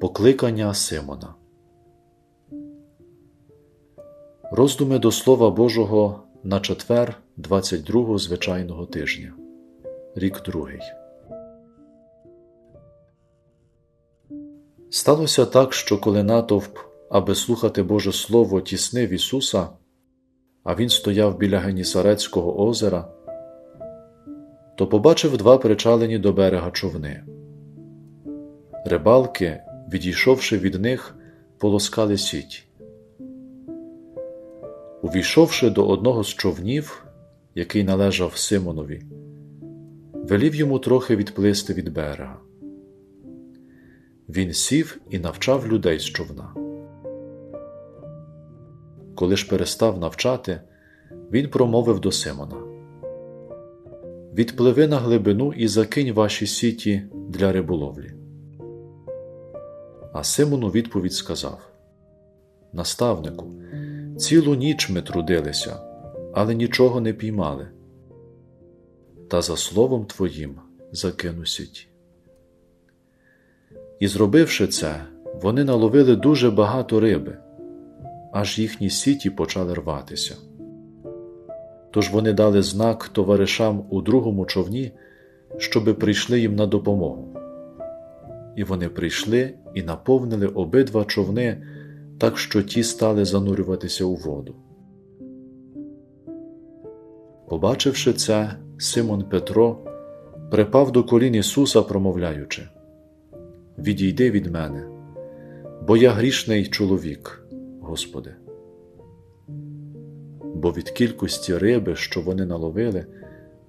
Покликання Симона. Роздуми до Слова Божого на четвер 22 звичайного тижня. Рік другий. Сталося так, що коли натовп, аби слухати Боже Слово, тіснив Ісуса, а Він стояв біля Генісарецького озера, то побачив два причалені до берега човни. Рибалки, відійшовши від них, полоскали сіть. Увійшовши до одного з човнів, який належав Симонові, велів йому трохи відплисти від берега. Він сів і навчав людей з човна. Коли ж перестав навчати, він промовив до Симона: Відпливи на глибину і закинь ваші сіті для риболовлі. А Симон у відповідь сказав: Наставнику, цілу ніч ми трудилися, але нічого не піймали. Та за словом твоїм закину сіть. І зробивши це, вони наловили дуже багато риби, аж їхні сіті почали рватися. Тож вони дали знак товаришам у другому човні, щоби прийшли їм на допомогу. І вони прийшли і наповнили обидва човни, так що ті стали занурюватися у воду. Побачивши це, Симон Петро припав до колін Ісуса, промовляючи: Відійди від мене, бо я грішний чоловік, Господи. Бо від кількості риби, що вони наловили,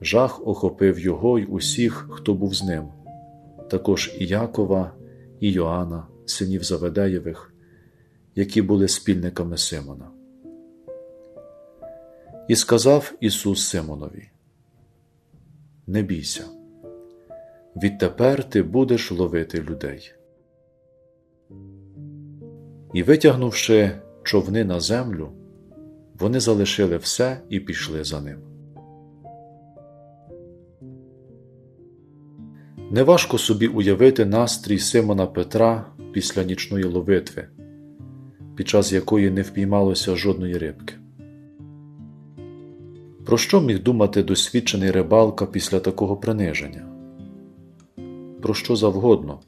жах охопив його й усіх, хто був з ним, також і Якова, і Йоанна, синів Заведеєвих, які були спільниками Симона. І сказав Ісус Симонові: Не бійся, відтепер ти будеш ловити людей. І, витягнувши човни на землю, вони залишили все і пішли за ним. Неважко собі уявити настрій Симона Петра після нічної ловитви, під час якої не впіймалося жодної рибки. Про що міг думати досвідчений рибалка після такого приниження? Про що завгодно,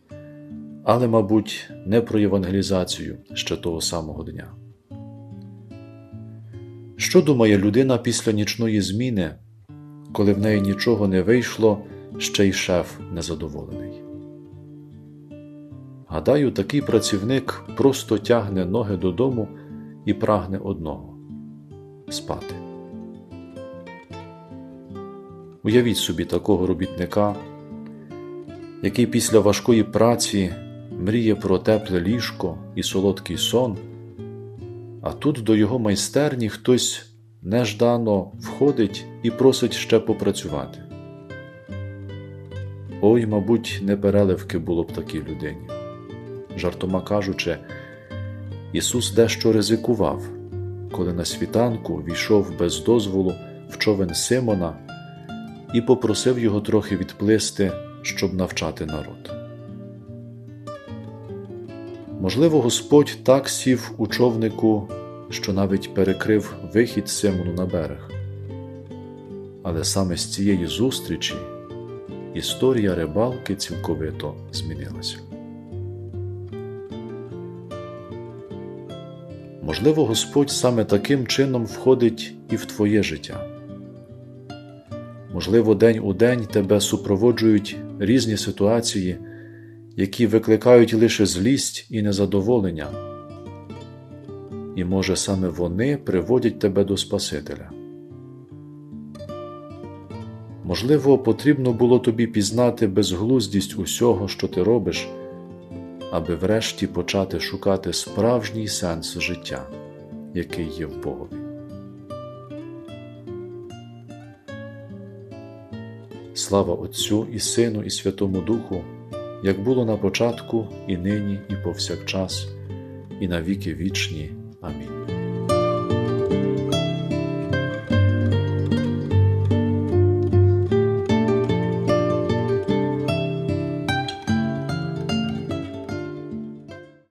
але, мабуть, не про євангелізацію ще того самого дня. Що думає людина після нічної зміни, коли в неї нічого не вийшло, ще й шеф незадоволений? Гадаю, такий працівник просто тягне ноги додому і прагне одного спати. Уявіть собі такого робітника, який після важкої праці мріє про тепле ліжко і солодкий сон, а тут до його майстерні хтось неждано входить і просить ще попрацювати. Ой, мабуть, не переливки було б такій людині. Жартома кажучи, Ісус дещо ризикував, коли на світанку війшов без дозволу в човен Симона і попросив його трохи відплисти, щоб навчати народ. Можливо, Господь так сів у човнику, що навіть перекрив вихід Симону на берег. Але саме з цієї зустрічі історія рибалки цілковито змінилася. Можливо, Господь саме таким чином входить і в твоє життя. Можливо, день у день тебе супроводжують різні ситуації, які викликають лише злість і незадоволення, і, може, саме вони приводять тебе до Спасителя. Можливо, потрібно було тобі пізнати безглуздість усього, що ти робиш, аби врешті почати шукати справжній сенс життя, який є в Богові. Слава Отцю і Сину, і Святому Духу, як було на початку, і нині, і повсякчас, і на віки вічні. Амінь.